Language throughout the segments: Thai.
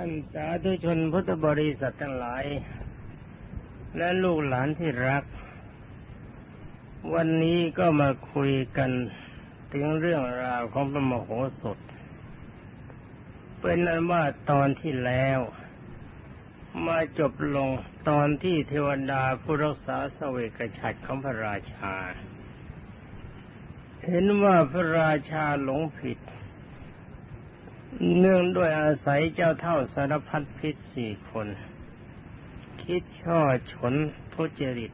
ท่านสาธุชนพุทธบริษัททั้งหลาย และลูกหลานที่รัก วันนี้ก็มาคุยกันถึงเรื่องราวของพระมโหสถ เป็นอันว่าตอนที่แล้ว มาจบลงตอนที่เทวดาผู้รักษาสเวกฉัตรของพระราชา เห็นว่าพระราชาหลงผิด เนื่องด้วยอาศัยเจ้าเท่าสารพัดพิษสี่คน คิดช่อฉนทุจริต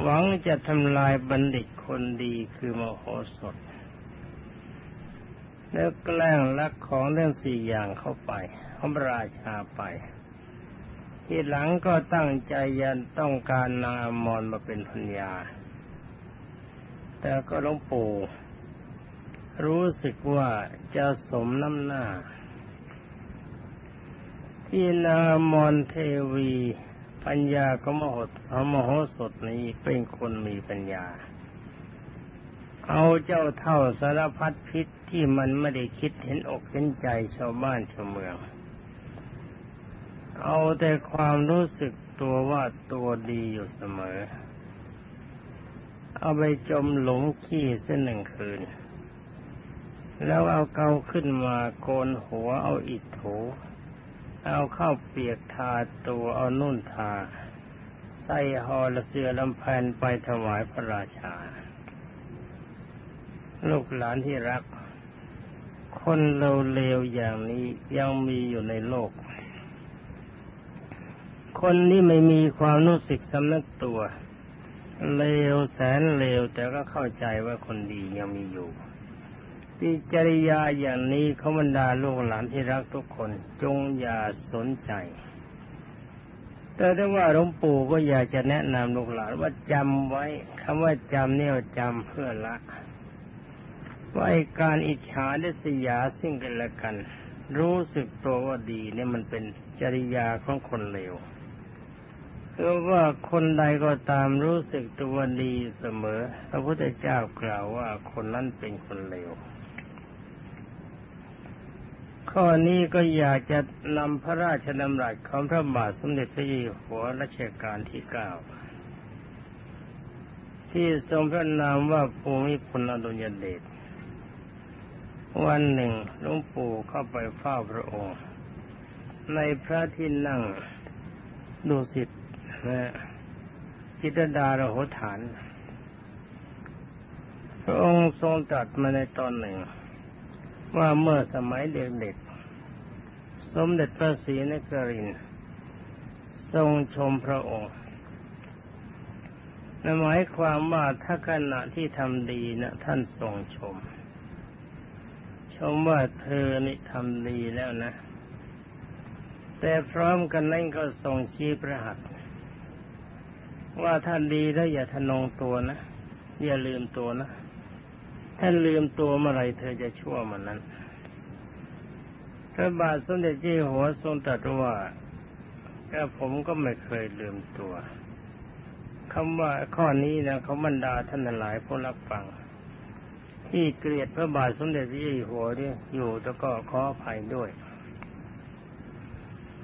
หวังจะทำลายบัณฑิตคนดีคือมโหสถ แล้วแกล้งลักของเรื่องสี่อย่างเข้าไปองพระราชาไป ที่หลังก็ตั้งใจยันต้องการนางอมรมาเป็นพัญญา แต่ก็หลวงปู่ รู้สึกว่าจะสมน้ำหน้า ที่นางอมรเทวี ปัญญาก็มโหดมโหสถนี้เป็นคนมีปัญญา เอาเจ้าเท่าสารพัดพิษที่มันไม่ได้คิดเห็นอกเห็นใจชาวบ้านชาวเมือง เอาแต่ความรู้สึกตัวว่าตัวดีอยู่เสมอ เอาไปจมหลงขี้เส้นหนึ่งคืน แล้วเอาเกาขึ้นมาโกนหัวเอาอิฐถูเอาเข้าเปียกทาตัวเอานุ่นทา ใส่หอละเสือลำแพนไปถวายพระราชา ลูกหลานที่รัก คนเลวๆอย่างนี้ยังมีอยู่ในโลก คนที่ไม่มีความรู้สึกสำนึกตัว เลวแสนเลวแต่ก็เข้าใจว่าคนดียังมีอยู่ ที่จริยาอย่างนี้ขาบรรดาลูกหลานที่รักทุกคนจงอย่าสนใจ แต่ถ้าว่าหลวงปู่ก็อยากจะแนะนำลูกหลานว่าจำไว้คำว่าจำเนี่ยจำเพื่อละว่าการอิจฉาดิษยาซึ่งกันและกัน รู้สึกตัวว่าดีเนี่ยมันเป็นจริยาของคนเลวคือว่าคนใดก็ตามรู้สึกตัวดีเสมอ พระพุทธเจ้ากล่าวว่าคนนั้นเป็นคนเลว ข้อนี้ก็อยากจะนำพระราชดำรัสของพระบาทสมเด็จพระเจ้าอยู่หัวรัชกาลที่เก้าที่ทรงพระนามว่าภูมิพลอดุลยเดชวันหนึ่งหลวงปู่เข้าไปเฝ้าพระองค์ ในพระที่นั่งดุสิตนะจิตดาระโหฐาน พระองค์ทรงตรัสมาในตอนหนึ่ง ว่าเมื่อสมัยเด็กๆสมเด็จพระศรีนครินทร์ทรงชมพระองค์หมายความว่าถ้าขณะที่ทำดีนะท่านทรงชม ชมว่าเธอนี่ทำดีแล้วนะ แต่พร้อมกันนั้นก็ทรงชี้พระหัตว่าท่านดีแล้วอย่าทะนงตัวนะ อย่าลืมตัวนะ ถ้าลืมตัวเมื่อไรเธอจะชั่วมันนั้นพระบาทสมเด็จเจ้าหัวทรงตรัสว่าแต่ผมก็ไม่เคยลืมตัวคำว่าข้อนี้นะเขาบรรดาท่านหลายผู้รับฟัง ที่เกลียดพระบาทสมเด็จพระเจ้าอยู่หัวนี่อยู่แล้วก็ขออภัยด้วย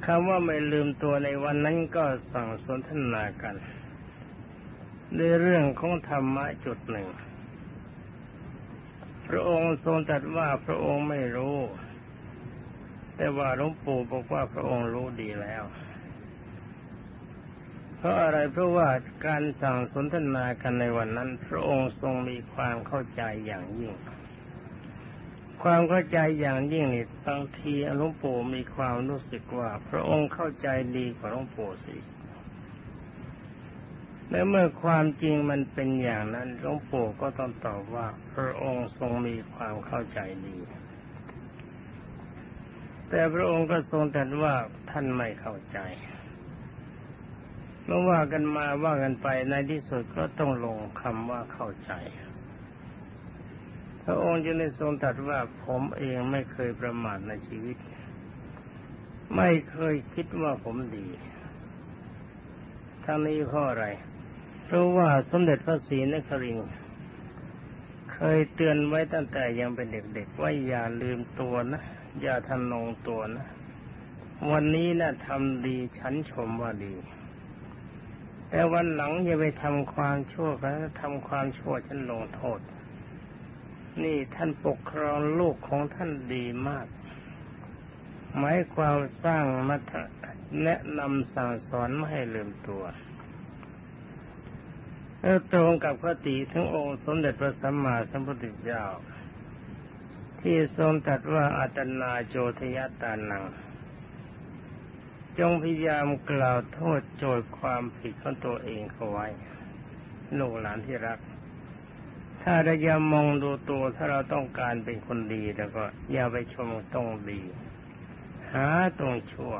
คำว่าไม่ลืมตัวในวันนั้นก็สั่งสนทนากันในเรื่องของธรรมะจุดหนึ่ง พระองค์ทรงตรัสว่าพระองค์ไม่รู้ แต่ว่าหลวงปู่บอกว่าพระองค์รู้ดีแล้ว เพราะอะไรเพราะว่าการสั่งสนทนากันในวันนั้น พระองค์ทรงมีความเข้าใจอย่างยิ่ง ความเข้าใจอย่างยิ่งนี่บางทีหลวงปู่มีความรู้สึกว่า พระองค์เข้าใจดีกว่าหลวงปู่สิ และเมื่อความจริงมันเป็นอย่างนั้นหลวงปู่ก็ต้องตอบว่า พระองค์ทรงมีความเข้าใจดี แต่พระองค์ก็ทรงตรัสว่าท่านไม่เข้าใจเมื่อว่ากันมาว่ากันไปในที่สุดก็ต้องลงคำว่าเข้าใจ พระองค์จึงได้ทรงตรัสว่าผมเองไม่เคยประมาทในชีวิต ไม่เคยคิดว่าผมดีทั้งนี้เพราะอะไร เพราะว่าสมเด็จพระศรีนครินทร์เคยเตือนไว้ตั้งแต่ยังเป็นเด็กๆว่าอย่าลืมตัวนะ อย่าทำนงตัวนะ วันนี้นะ่ะทำดีฉันชมว่าดี แต่วันหลังอย่าไปทำความชั่วกันทำความชั่วฉันลงโทษ นี่ท่านปกครองลูกของท่านดีมากหมายความสร้างมัธแนะนำสั่งสอนไม่ให้ลืมตัว แล้วตรงกับคติทั้งองค์สมเด็จพระสัมมาสัมพุทธเจ้า ที่ทรงตรัสว่าอัตนาโจทยตานัง จงพยายามกล่าวโทษโจทย์ความผิดของตัวเองเขาไว้ลูกหลานที่รัก ถ้าเราอย่ามองดูตัวถ้าเราต้องการเป็นคนดีแล้วก็ อย่าไปชมต้องดี หาตรงชั่ว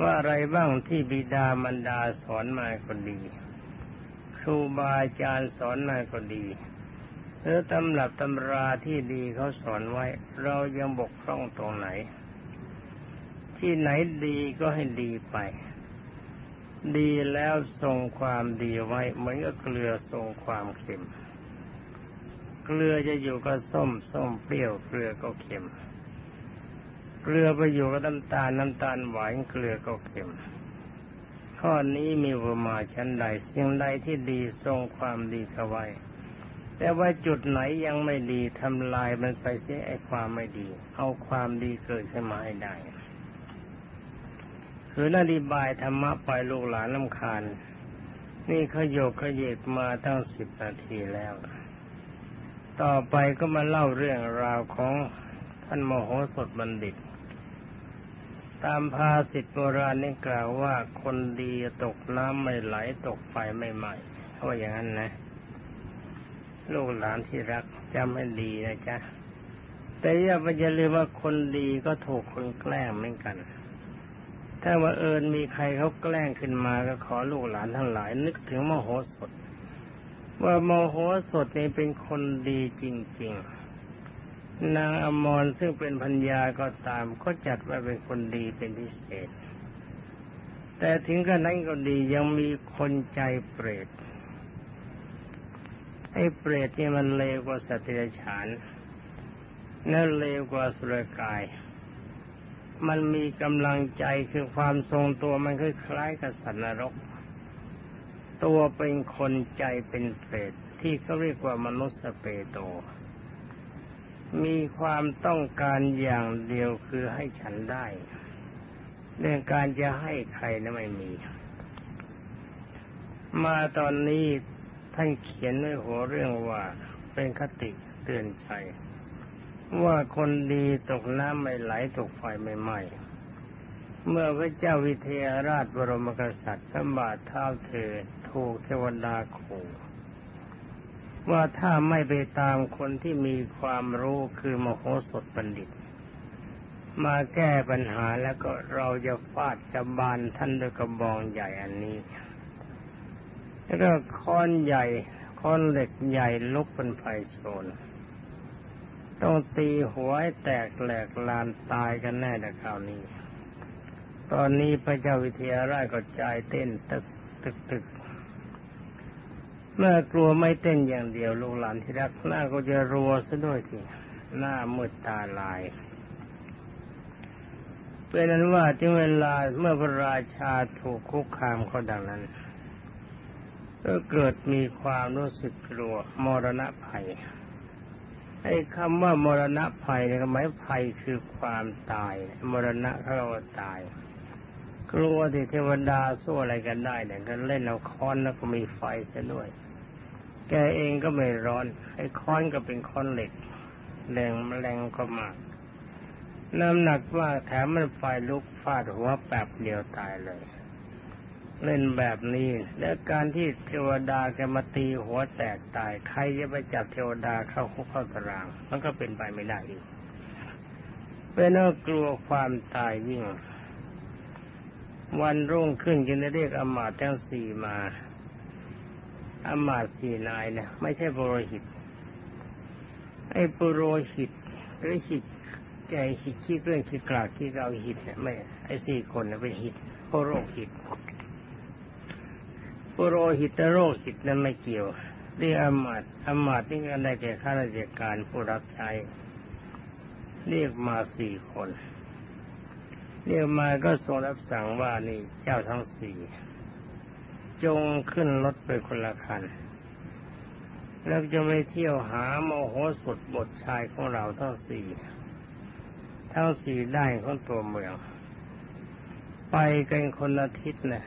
ว่าอะไรบ้างที่บิดามารดาสอนมาคนดี ครูบาอาจารย์สอนมาก็ดีหรือตำรับตำราที่ดีเขาสอนไว้ เรายังบกพร่องตรงไหน ที่ไหนดีก็ให้ดีไป ดีแล้วทรงความดีไว้เหมือนกับเกลือทรงความเค็ม เกลือจะอยู่กับส้มส้มเปรี้ยวเกลือก็เค็ม เกลือไปอยู่กับน้ำตาลน้ำตาลหวานเกลือก็เค็ม ข้อนี้มีอุมาชั้นใดสิ่งใดที่ดีทรงความดีเข้าไว้ แต่ว่าจุดไหนยังไม่ดีทำลายมันไปเสียไอ้ความไม่ดี เอาความดีเกิดขึ้นมาให้ได้คือนาดีบายธรรมะไปลูกหลานลำคาญ นี่ขยกขยเยกมาตั้งสิบนาทีแล้ว ต่อไปก็มาเล่าเรื่องราวของท่านมโหสถบัณฑิต ตามภาษิตโบราณนี่กล่าวว่าคนดีตกน้ำไม่ไหลตกไฟไม่ไหม้เขาว่าอย่างนั้นนะ ลูกหลานที่รักจำให้ดีนะจ๊ะ แต่อย่าไปอย่าลืมว่าคนดีก็ถูกคนแกล้งเหมือนกัน ถ้าว่าเอิญมีใครเขาแกล้งขึ้นมาก็ขอลูกหลานทั้งหลาย นึกถึงมโหสถ ว่าโมโหสถนี่เป็นคนดีจริง ๆ นางอมรซึ่งเป็นพัญญาก็ตามก็จัดว่าเป็นคนดีเป็นพิเศษ แต่ถึงกระนั้นก็ดียังมีคนใจเปรตไอ้เปรตนี่มันเลวกว่าสัตว์เดรัจฉานนั่นเลวกว่าสุรกาย มันมีกำลังใจคือความทรงตัวมันคล้ายกับสัตว์นรก ตัวเป็นคนใจเป็นเปรตที่เขาเรียกว่ามนุษย์สเปโต มีความต้องการอย่างเดียวคือให้ฉันได้ เรื่องการจะให้ใครนะไม่มี มาตอนนี้ท่านเขียนไว้หัวเรื่องว่าเป็นคติเตือนใจ ว่าคนดีตกน้ำไม่ไหลตกไฟไม่ไหม้เมื่อพระเจ้าวิเทหราชบรมกษัตริย์สมบาทเท้าเธอถูกเทวดาขู่ ว่าถ้าไม่ไปตามคนที่มีความรู้คือมโหสถบัณฑิต มาแก้ปัญหาแล้วก็เราจะฟาดจะบานท่านด้วยกระบองใหญ่อันนี้ แล้วก็ค้อนใหญ่ค้อนเหล็กใหญ่ลุกเป็นไฟโซนต้องตีหัวให้แตกแหลกลานตายกันแน่แต่คราวนี้ ตอนนี้พระเจ้าวิเทหราชก็ใจเต้นตึกตึกตึก เมื่อกลัวไม่เต้นอย่างเดียวลูกหลานที่รักหน้าก็จะรัวซะด้วยทีหน้ามืดตาลายเป็นนั้นว่าถึงเวลาเมื่อพระราชาถูกคุกคามเขาดังนั้น ก็เกิดมีความรู้สึกกลัวมรณะภัยไอ้คำว่ามรณะภัยเนี่ยหมายภัยคือความตาย มรณะเขาว่าตาย กลัวที่เทวดาสู้อะไรกันได้เนี่ยก็เล่นเอาค้อนแล้วก็มีไฟซะด้วย แกเองก็ไม่ร้อนไอ้ค้อนก็เป็นค้อนเหล็กแรงแรงก็มากน้ำหนักว่าแถมมันไฟลุกฟาดหัวแป๊บเดียวตายเลย เล่นแบบนี้ แล้วการที่เทวดาแกมาตีหัวแตกตาย ใครจะไปจับเทวดาเข้าคุกเข้าตาราง มันก็เป็นไปไม่ได้อีกเป็นว่ากลัวความตายยิ่ง วันรุ่งขึ้นจึงได้เรียกอมาตทั้งสี่มา อามาตสีนายนี่ยไม่ใช่ปุโรหิต ไอ้ปุโรหิตหรือหิตใจหิตขี้เรื่องขี้กลากขี้เกาหิตเนี่ยไม่ไอ้สี่คนเนี่ยเป็นหิตโรคหิตปุโรหิตโรคหิตนั้นไม่เกี่ยวเรียกอามาตอามาตนี่ก็ได้แก่ข้าราชการผู้รับใช้ เรียกมาสี่คน เรียกมาก็ทรงรับสั่งว่านี่เจ้าทั้งสี่ จงขึ้นรถไปคนละคัน แล้วจะไปเที่ยวหาโมโหสุดบทชายของเราทั้งสี่ทั้งสี่ได้ของตัวเมือง ไปกันคนละทิศนะ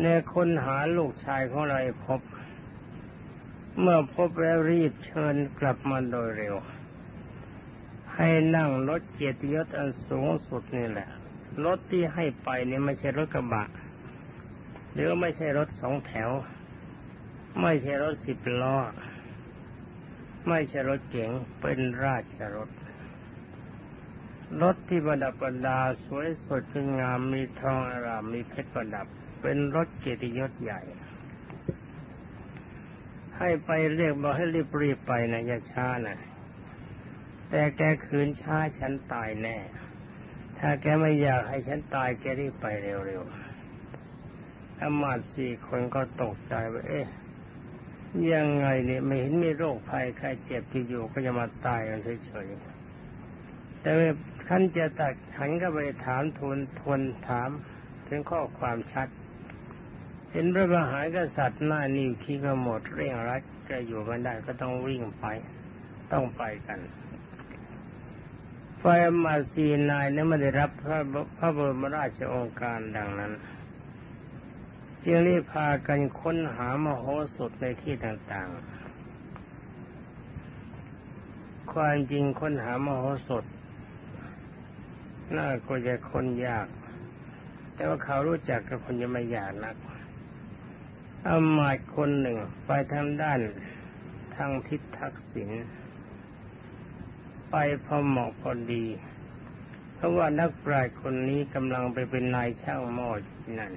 เนี่ยคนหาลูกชายของเราพบ เมื่อพบแล้วรีบเชิญกลับมาโดยเร็ว ให้นั่งรถเกียรติยศอันสูงสุดนี่แหละรถที่ให้ไปนี่ไม่ใช่รถกระบะ หรือไม่ใช่รถสองแถว ไม่ใช่รถสิบล้อ ไม่ใช่รถเก๋งเป็นราชรถ รถที่ประดับประดาสวยสดงามมีทองอารามมีเพชรประดับ เป็นรถเกียรติยศใหญ่ ให้ไปเรียกบอกให้รีบรีบไปนะอย่าช้านะแต่แกคืนช้าฉันตายแน่ ถ้าแกไม่อยากให้ฉันตายแกรีบไปเร็วๆ อามาตย์สี่คนก็ตกใจว่าเอ๊ะยังไงเนี่ยไม่เห็นมีโรคภัยใครเจ็บที่อยู่ก็จะมาตายกันเฉยๆแต่ท่านจะตัดฉันก็ไปถามทวนทวนถามถึงข้อความชัด เห็นพระมหากษัตริย์หน้านิ้วขี้ก็หมดเร่งรัดจะอยู่ไม่ได้ก็ต้องวิ่งไป ต้องไปกันไฟมาสีนายนั้นไม่ได้รับพระพระบรมราชโองการดังนั้น จึงรีบพากันค้นหามโหสถในที่ต่างๆ ความจริงค้นหามโหสถ น่าก็จะคนยาก แต่ว่าเขารู้จักกับคนจะไม่ยากนักอามาตย์คนหนึ่งไปทางด้านทางทิศทักษิณไปพอเหมาะพอดี เพราะว่านักปราชญ์คนนี้กำลังไปเป็นนายช่างหม้อที่นั่น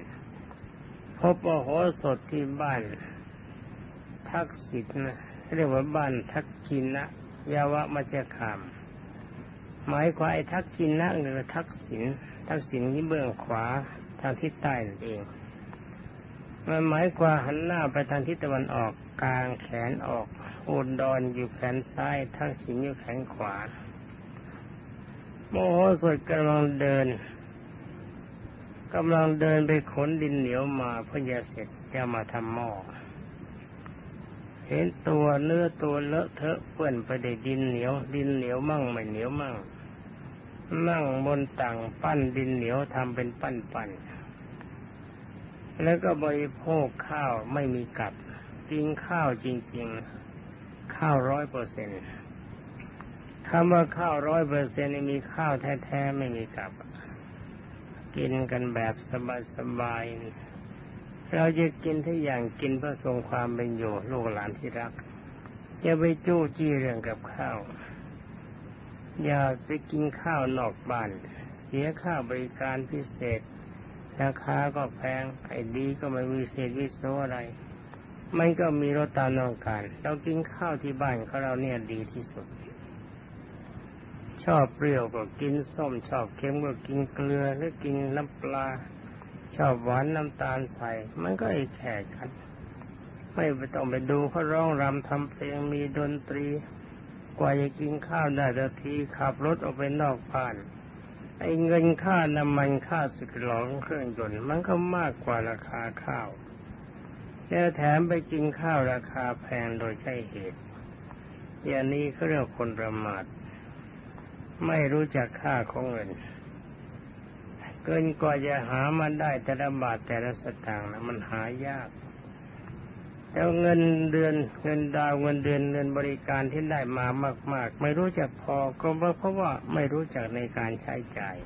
พบโอโหสถที่บ้าน ทักษิณนะเรียกว่าบ้านทักษิณนะยาวะมัจคามหมายความไอ้ทักษิณนะหรือทักษิณทักษิณที่เบื้องขวาทางทิศใต้นั่นเองมันหมายความหันหน้าไปทางทิศตะวันออกกลางแขนออกอุดรอนอยู่แขนซ้ายทักษิณอยู่แขนขวาโมโหสดกำลังเดิน กำลังเดินไปขนดินเหนียวมาเพื่อจะเสร็จจะมาทำหม้อเห็นตัวเนื้อตัวเลอะเทอะเปื้อนไปด้วยดินเหนียว ดินเหนียวมั่งไม่เหนียวมั่ง นั่งบนต่างปั้นดินเหนียวทำเป็นปั้นปั้นแล้วก็บริโภคข้าวไม่มีกับกินข้าวจริง ๆ ข้าวร้อยเปอร์เซ็นต์คำว่าข้าวร้อยเปอร์เซ็นต์มีข้าวแท้ๆไม่มีกับ กินกันแบบสบายๆ เราจะกินทุกอย่างกินเพื่อทรงความเป็นอยู่ลูกหลานที่รัก อย่าไปจู้จี้เรื่องกับข้าว อย่าไปกินข้าวนอกบ้าน เสียค่าบริการพิเศษ ราคาก็แพงไอ้ดีก็ไม่มีเศษวิโสอะไร มันก็มีรสตามต้องการ เรากินข้าวที่บ้านของเราเนี่ยดีที่สุด ชอบเปรี้ยวก็กินส้ม ชอบเค็มก็กินเกลือหรือกินน้ำปลา ชอบหวานน้ำตาลใส่มันก็ไอ้แขกกัน ไม่ต้องไปดูเขาร้องรำทำเพลงมีดนตรี กว่าจะกินข้าวได้ทันทีขับรถออกไปนอกบ้านไอ้เงินค่าน้ำมันค่าสึกหลองเครื่องยนต์มันก็มากกว่าราคาข้าวแล้วแถมไปกินข้าวราคาแพงโดยใช่เหตุอย่างนี้เขาเรียกคนประมาท ไม่รู้จักค่าของเงิน เกินกว่าจะหามาได้แต่ละบาทแต่ละสตางค์นะมันหายากแล้วเงินเดือนเงินดาวเงินเดือนเงินบริการที่ได้มามาก ๆ ไม่รู้จักพอก็เพราะว่าไม่รู้จักในการใช้จ่าย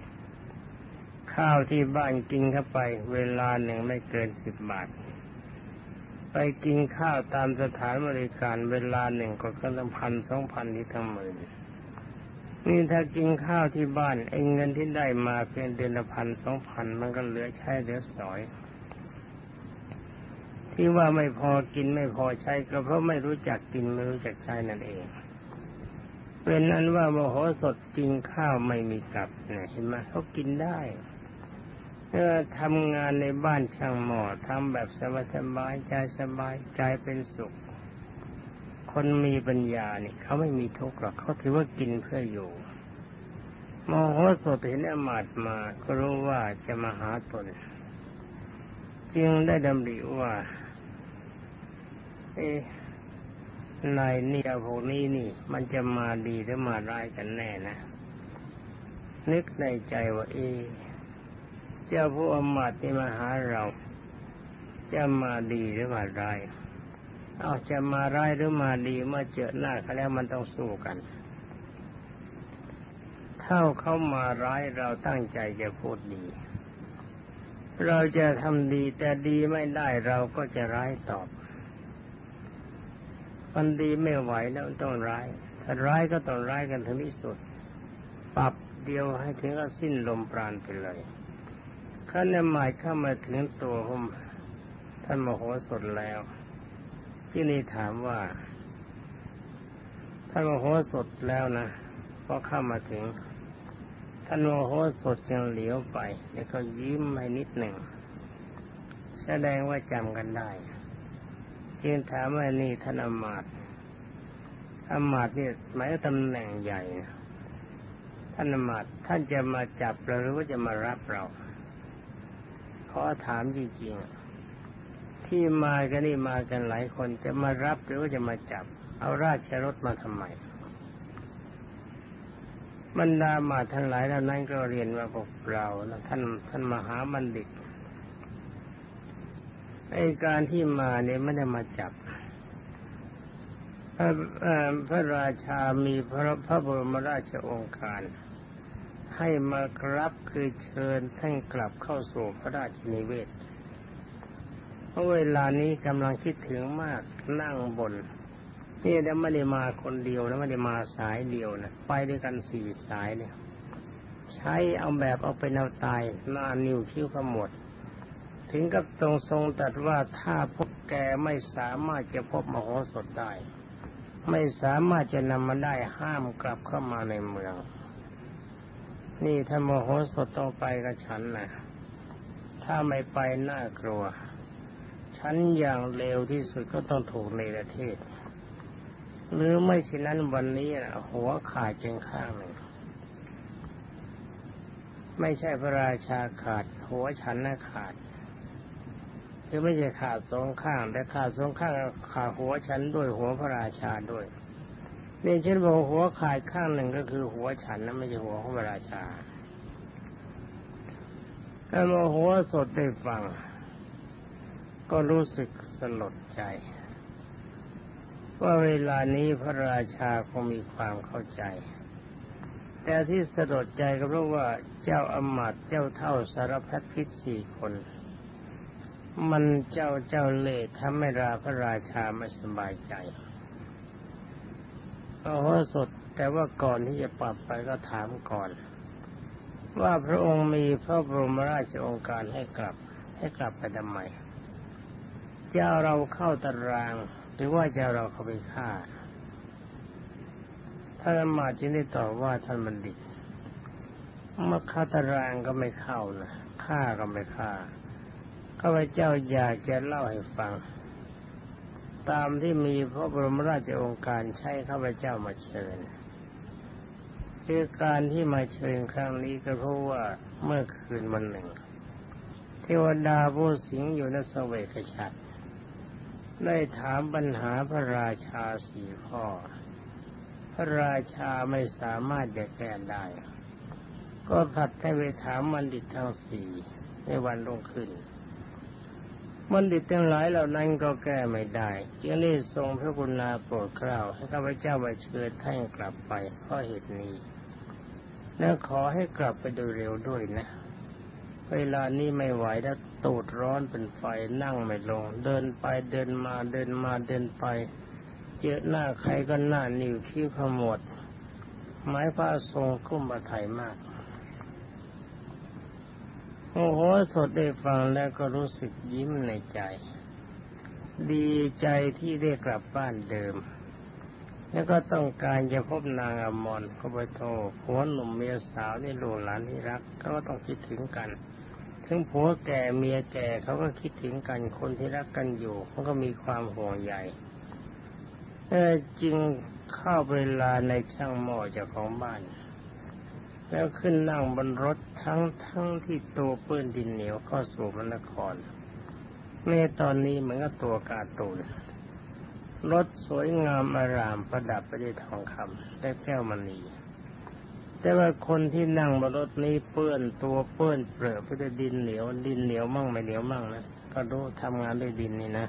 ข้าวที่บ้านกินเข้าไป เวลาหนึ่งไม่เกินสิบบาท ไปกินข้าวตามสถานบริการเวลาหนึ่งก็ก็ละพันสองพันที่ทั้งหมื่น นี่ถ้ากินข้าวที่บ้านไอ้เงินที่ได้มาเพียงเดือนละพันสองพันมันก็เหลือใช้เหลือสอย ที่ว่าไม่พอกินไม่พอใช้ก็เพราะไม่รู้จักกินไม่รู้จักใช้นั่นเอง เป็นนั้นว่าโมโหสถกินข้าวไม่มีกลับเนี่ยเห็นไหมเขากินได้เออทำงานในบ้านช่างหมอทำแบบสบายสบายใจสบายใจเป็นสุข คนมีปัญญาเนี่ยเขาไม่มีทุกข์หรอกเขาถือว่ากินเพื่ออยู่โมโหสถเห็นอมาตมา ก็รู้ว่าจะมาหาตน จึงได้ดำริว่า เอ๊ะนายเนี่ยพวกนี้นี่ มันจะมาดีหรือมาร้ายกันแน่นะ นึกในใจว่าเอ๊ะเจ้าผู้อมาตย์ที่มาหาเรา จะมาดีหรือมาร้าย เอาจะมาร้ายหรือมาดีเมื่อเจอหน้าเขาแล้วมันต้องสู้กัน เท่าเขามาร้ายเราตั้งใจจะพูดดี เราจะทำดีแต่ดีไม่ได้เราก็จะร้ายตอบมันดีไม่ไหวแล้วต้องร้ายถ้าร้ายก็ต้องร้ายกันถึงที่สุด ปรับเดียวให้ถึงก็สิ้นลมปราณไปเลยขั้นหมายเข้ามาถึงตัวผมท่านมโหสถแล้ว ที่นี่ถามว่าท่านโมโหสถแล้วนะพอเข้ามาถึงท่านโมโหสดจึงเหลียวไป แล้วก็ยิ้มให้นิดหนึ่ง แสดงว่าจำกันได้จึงถามว่านี่ท่านอมาตอมาตนี่หมายตำแหน่งใหญ่ท่านอมาตท่านจะมาจับเราหรือว่าจะมารับเราขอถามจริงๆ ที่มากันนี่มากันหลายคนจะมารับหรือว่าจะมาจับ เอาราชรถมาทำไมบรรดามาท่านหลายเหล่านั้นก็เรียนว่าพวกเรานะท่านท่านมหาบัณฑิตไอการที่มาเนี่ยไม่ได้มาจับพระพระราชามีพระพระบรมราชองค์การ ให้มารับคือเชิญท่านกลับเข้าสู่พระราชนิเวศ เพราะเวลานี้กำลังคิดถึงมากนั่งบนนี่แล้วไม่ได้มาคนเดียวแล้วไม่ได้มาสายเดียวนะไปด้วยกันสี่สายเนี่ย ใช้เอาแบบเอาเป็นเอาตายหน้านิ้วคิ้วขมวดถึงกับตรงทรงตัดว่าถ้าพบแกไม่สามารถจะพบมโหสถได้ ไม่สามารถจะนำมาได้ห้ามกลับเข้ามาในเมือง นี่ถ้ามโหสถต้องไปกับฉันนะถ้าไม่ไปน่ากลัว ฉันอย่างเร็วที่สุดก็ต้องถูกในประเทศ หรือไม่เช่นนั้นวันนี้หัวขาดเพียงข้างหนึ่งไม่ใช่พระราชาขาด หัวฉันน่ะขาด คือไม่ใช่ขาดสองข้างแต่ขาดสองข้างขาดหัวฉันด้วยหัวพระราชาด้วยนี่ฉันบอกหัวขาดข้างหนึ่งก็คือหัวฉันนะไม่ใช่หัวของพระราชาถ้าหัวสดได้ฟัง ก็รู้สึกสลดใจ ว่าเวลานี้พระราชาคงมีความเข้าใจ แต่ที่สะดใจก็เพราะว่าเจ้าอมาตเจ้าเท่าสารพัดพิษสี่คน มันเจ้าเจ้าเล่ทำให้ราพระราชาไม่สบายใจโอ้สดแต่ว่าก่อนที่จะปรับไปก็ถามก่อน ว่าพระองค์มีพระบรมราชองค์การให้กลับให้กลับไปทำไม เจ้าเราเข้าตาราง หรือว่าจะเราเข้าไปฆ่าท่านมาจึงได้ตอบว่าท่านบัณฑิตเมื่อฆ่าตารางก็ไม่เข้านะฆ่าก็ไม่ฆ่าข้าพเจ้าอยากจะเล่าให้ฟัง ตามที่มีพระบรมราชองค์การใช้ข้าพเจ้ามาเชิญคือการที่มาเชิญครั้งนี้ก็เพราะว่าเมื่อคืนวันหนึ่ง เทวดาผู้สิงอยู่ในสเวกฉัตร ได้ถามปัญหาพระราชาสี่ข้อ พระราชาไม่สามารถจะแก้ได้ ก็ผัดให้ไปถามมันดิตทั้งสี่ในวันลงขึ้นมันดิตทั้งหลายเหล่านั้นก็แก้ไม่ได้จึงได้ทรงพระกุณาโปรดเกล้าให้ข้าพเจ้าไปเชิญท่านกลับไปเพราะเหตุนี้และขอให้กลับไปโดยเร็วด้วยนะ เวลานี้ไม่ไหวแล้ว ตูดร้อนเป็นไฟนั่งไม่ลง เดินไปเดินมาเดินมาเดินไป เจอหน้าใครก็หน้านิ้วคิ้วขมวดไม้ผ้าทรงคุ้มบะไทยมาก โอ้โหสดได้ฟังแล้วก็รู้สึกยิ้มในใจ ดีใจที่ได้กลับบ้านเดิม แล้วก็ต้องการจะพบนางอมรก็ไปโทรผัวหนุ่มเมียสาวนี่ลูกหลานที่รัก ก็ต้องคิดถึงกัน ถึงผัวแก่เมียแก่เขาก็คิดถึงกันคนที่รักกันอยู่เขาก็มีความห่วงใยจึงเข้าเวลาในช่างหม้อจ้าของบ้าน แล้วขึ้นนั่งบนรถทั้งทั้งที่ตัวเปื้อนดินเหนียวเข้าสู่มนครแม่ตอนนี้เหมือนกับตัวกาตูนรถสวยงามอารามประดับไปด้วยทองคำและแก้วมณี แต่ว่าคนที่นั่งบนรถนี้เปื้อนตัวเปื้อนเปรอะไปด้วยดินเหนียวดินเหนียวมั่งไม่เหนียวมั่งนะก็รู้ทำงานด้วยดินนี่นะ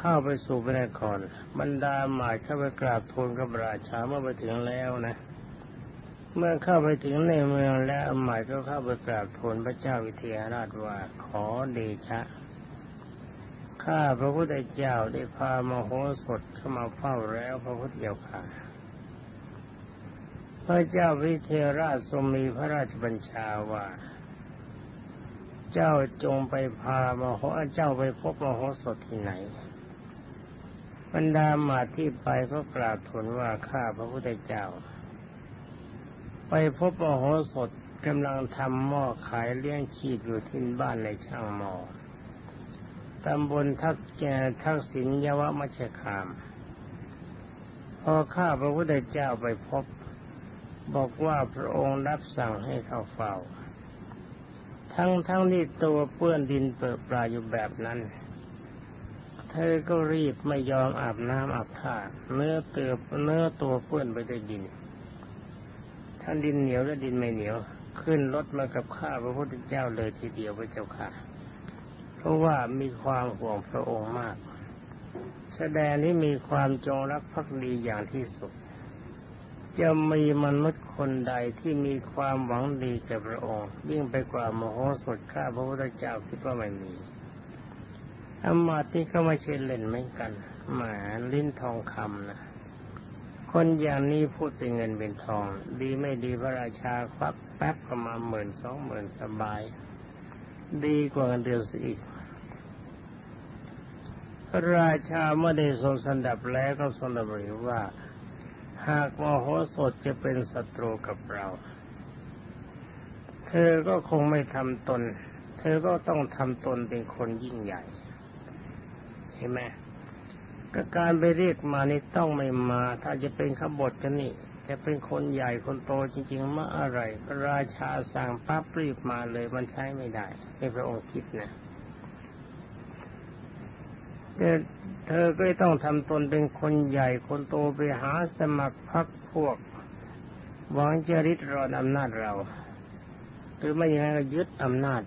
เข้าไปสู่พระนครบรรดาหมายเข้าไปกราบทูลกับราชาเมื่อไปถึงแล้วนะเมื่อเข้าไปถึงในเมืองแล้วหมายก็เข้าไปกราบทูลพระเจ้าวิเทหราชว่าขอเดชะ ข้าพระพุทธเจ้าได้พามโหสถเข้ามาเฝ้าแล้วพระพุทธเจ้าค่ะ พระเจ้าวิเทราชทรงมีพระราชบัญชาว่า เจ้าจงไปพามโหเจ้าไปพบมโหสถที่ไหน บรรดาหมาที่ไปก็กราบทูลว่าข้าพระพุทธเจ้า ไปพบมโหสถกำลังทำหม้อขายเลี้ยงชีพอยู่ที่บ้านในช่างหมอตำบลทักแกทักษิณยวมัชคาม พอข้าพระพุทธเจ้าไปพบ บอกว่าพระองค์รับสั่งให้เข้าเฝ้า ทั้งทั้งที่ตัวเปื้อนดินเปื้อปลาอยู่แบบนั้น เธอก็รีบไม่ยอมอาบน้ำอาบท่าเนื้อเตือบเนื้อตัวเปื้อนไปด้วยดินทั้งดินเหนียวและดินไม่เหนียว ขึ้นรถมากับข้าพระพุทธเจ้าเลยทีเดียวพระเจ้าค่ะ เพราะว่ามีความห่วงพระองค์มาก แสดงที่มีความจงรักภักดีอย่างที่สุด จะมีมนุษย์คนใดที่มีความหวังดีแก่พระองค์ยิ่งไปกว่ามโหสถข้าพระพุทธเจ้าคิดว่าไม่มีอำมาตย์ที่เขาไม่ใช่เล่นเหมือนกันหมาลิ้นทองคำนะคนอย่างนี้พูดเป็นเงินเป็นทอง ดีไม่ดีพระราชาควักแป๊บประมาณหมื่นสองหมื่นสบาย ดีกว่าเงินเดือนสิอีกพระราชาเมื่อได้ทรงสันดับแล้วก็ทรงดำริว่า หากมโหสถจะเป็นศัตรูกับเรา เธอก็คงไม่ทำตน เธอก็ต้องทำตนเป็นคนยิ่งใหญ่ เห็นไหมก็การไปเรียกมานี่ต้องไม่มา ถ้าจะเป็นขบฏกันนี่จะเป็นคนใหญ่คนโตจริงๆมาอะไรพระราชาสั่งปั๊บรีบมาเลยมันใช้ไม่ได้ให้พระองค์คิดนะ เธอก็ต้องทำตนเป็นคนใหญ่คนโตไปหาสมัครพรรคพวกหวังจะริดรอนอำนาจเรา หรือไม่อย่างนั้นก็ยึดอำนาจ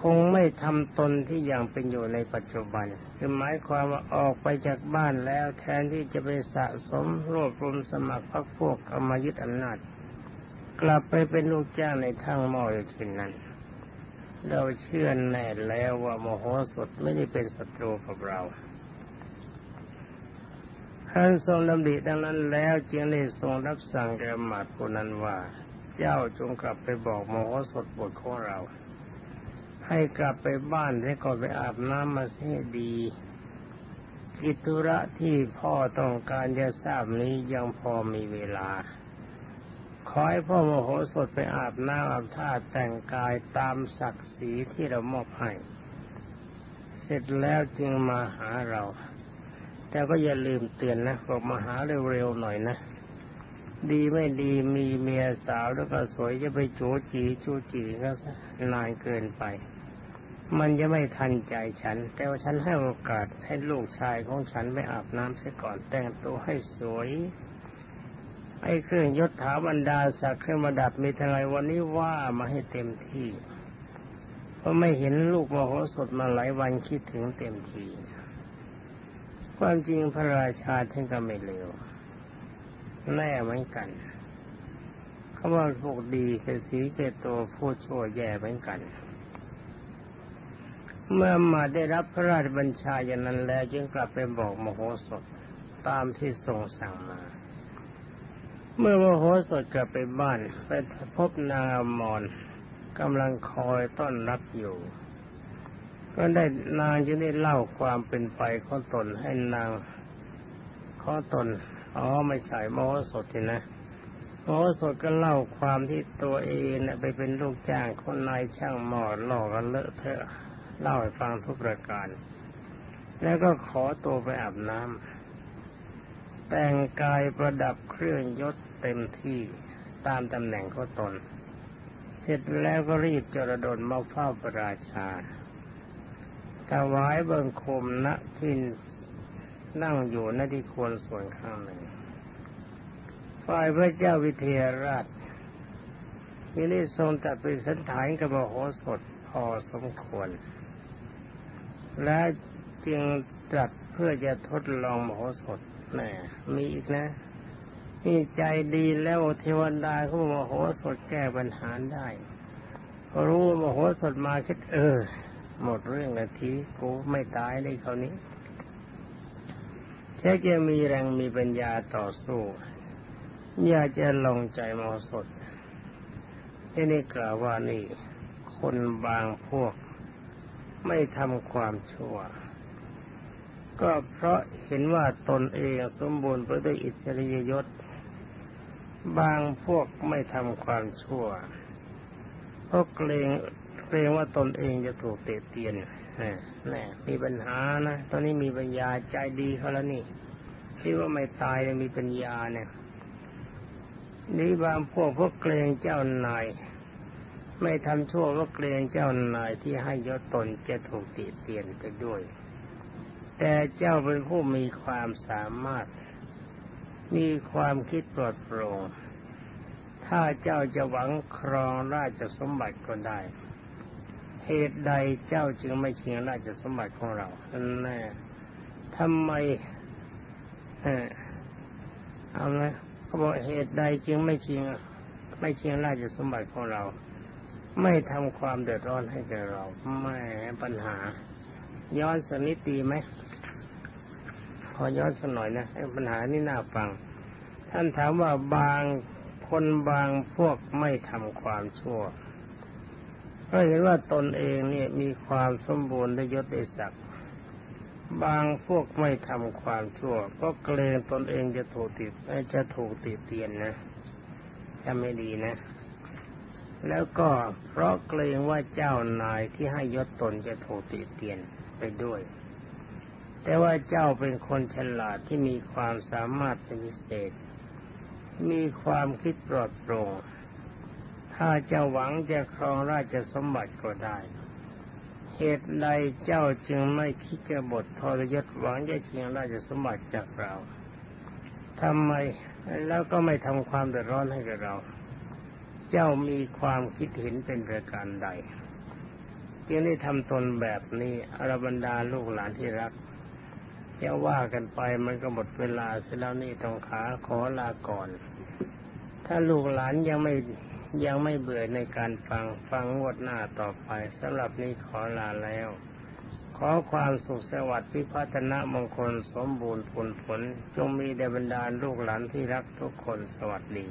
คงไม่ทำตนที่อย่างเป็นอยู่ในปัจจุบัน คือหมายความว่าออกไปจากบ้านแล้วแทนที่จะไปสะสมรวบรวมสมัครพรรคพวกเอามายึดอำนาจ กลับไปเป็นลูกจ้างในทางมออยู่เช่นนั้น เราเชื่อแน่แล้วว่าโมโหสถไม่ได้เป็นศัตรูกับเราท่านทรงดำริดังนั้นแล้วจึงได้ทรงรับสั่งแก่หมาดผู้นั้นว่า เจ้าจงกลับไปบอกโมโหสถบทของเรา ให้กลับไปบ้านให้ก่อนไปอาบน้ำมาให้ดีกิจธุระที่พ่อต้องการจะทราบนี้ยังพอมีเวลา ขอให้พ่อโมโหสถไปอาบน้ำอาบท่าแต่งกายตามศักดิ์ศรีที่เรามอบให้ เสร็จแล้วจึงมาหาเรา แต่ก็อย่าลืมเตือนนะบอกมาหาเร็วๆหน่อยนะ ดีไม่ดีมีเมียสาวแล้วก็สวยจะไปโจจีจูจีก็นานเกินไป มันจะไม่ทันใจฉัน แต่ว่าฉันให้โอกาสให้ลูกชายของฉันไปอาบน้ำเสียก่อนแต่งตัวให้สวย ไอ้เครื่องยศถาบรรดาศักดิ์เครื่องประดับมีทั้งไงวันนี้ว่ามาให้เต็มที่เพราะไม่เห็นลูกมโหสถมาหลายวันคิดถึงเต็มทีความจริงพระราชาท่านก็ไม่เลวแน่เหมือนกันเขาว่าพวกดีคือสีเกตโตผู้ชั่วแย่เหมือนกัน เมื่อมาได้รับพระราชบัญชาอย่างนั้นแล้วจึงกลับไปบอกมโหสถตามที่ทรงสั่งมา เมื่อมโหสถกลับไปบ้านไปพบนางอมรกำลังคอยต้อนรับอยู่ ก็ได้นางจึงได้เล่าความเป็นไปของตนให้นางข้อตนอ๋อไม่ใช่มโหสถนะมโหสถก็เล่าความที่ตัวเองน่ยไปเป็นลูกจ้างคนนายช่างหมอหลอกกันเลอะเทอะเล่าให้ฟังทุกประการ แล้วก็ขอตัวไปอาบน้ำ แต่งกายประดับเครื่องยศเต็มที่ตามตำแหน่งของตน เสร็จแล้วก็รีบจรดนมาเฝ้าพระราชาถวายบังคมณที่นั่งอยู่ณที่ควรส่วนข้างหนึ่ง ฝ่ายพระเจ้าวิเทหราชมีได้ทรงตัดเป็นสันฐานกับมโหสถพอสมควร และจึงตรัสเพื่อจะทดลองมโหสถ แหมมีอีกนะนี่ใจดีแล้วเทวดาเขาบอกมโหสถแก้ปัญหาได้รู้ว่ามโหสถมาคิดเออ หมดเรื่องนาทีกูไม่ตายเลยคราวนี้แค่จะมีแรงมีปัญญาต่อสู้ อยากจะลงใจมโหสถที่นี่กล่าวว่านี่ คนบางพวกไม่ทำความชั่ว ก็เพราะเห็นว่าตนเองสมบูรณ์ไปด้วยอิสริยยศ บางพวกไม่ทำความชั่วเพราะเกรงเกรงว่าตนเองจะถูกเตะเตียนแน่มีปัญหานะ ตอนนี้มีปัญญาใจดีเขาแล้วนี่ที่ว่าไม่ตายยังมีปัญญาเนี่ยนี่บางพวกพวกเกรงเจ้านาย ไม่ทำชั่วก็เกรงเจ้านายที่ให้ยศตนจะถูกติเตียนไปด้วย แต่เจ้าเป็นผู้มีความสามารถ มีความคิดปลอดโปร่ง ถ้าเจ้าจะหวังครองราชสมบัติก็ได้ เหตุใดเจ้าจึงไม่ชิงราชสมบัติของเราแน่ทำไมเอาละเขาบอกเหตุใดจึงไม่ชิงไม่ชิงราชสมบัติของเรา ไม่ทำความเดือดร้อนให้แก่เรา ไม่ปัญหา ย้อนสนิดดีไหม ขอย้อนสักหน่อยนะปัญหานี่น่าฟัง ท่านถามว่าบางคนบางพวกไม่ทำความชั่วก็เห็นว่าตนเองเนี่ยมีความสมบูรณ์ได้ยศได้ศักดิ์บางพวกไม่ทำความชั่ว ก็เกรงตนเองจะถูกติดจะถูกติดเตียนนะจะไม่ดีนะ แล้วก็เพราะเกรงว่าเจ้านายที่ให้ยศตนจะถูกติดเตียนไปด้วย แต่ว่าเจ้าเป็นคนฉลาดที่มีความสามารถเป็นพิเศษ มีความคิดปลอดโปร่ง ถ้าจะหวังจะครองราชสมบัติก็ได้ เหตุใดเจ้าจึงไม่คิดกบฏทรยศหวังจะชิงราชสมบัติจากเราทำไมแล้วก็ไม่ทำความเดือดร้อนให้กับเรา เจ้ามีความคิดเห็นเป็นประการใด จึงได้ทำตนแบบนี้อรบรรดาลูกหลานที่รัก จะว่ากันไปมันก็หมดเวลาเสียแล้วนี่ต้องขาขอลาก่อน ถ้าลูกหลานยังไม่ยังไม่เบื่อในการฟังฟังงวดหน้าต่อไปสำหรับนี้ขอลาแล้ว ขอความสุขสวัสดิ์พิพัฒนมงคลสมบูรณ์ผลผล จงมีแด่บรรดาลูกหลานที่รักทุกคนสวัสดี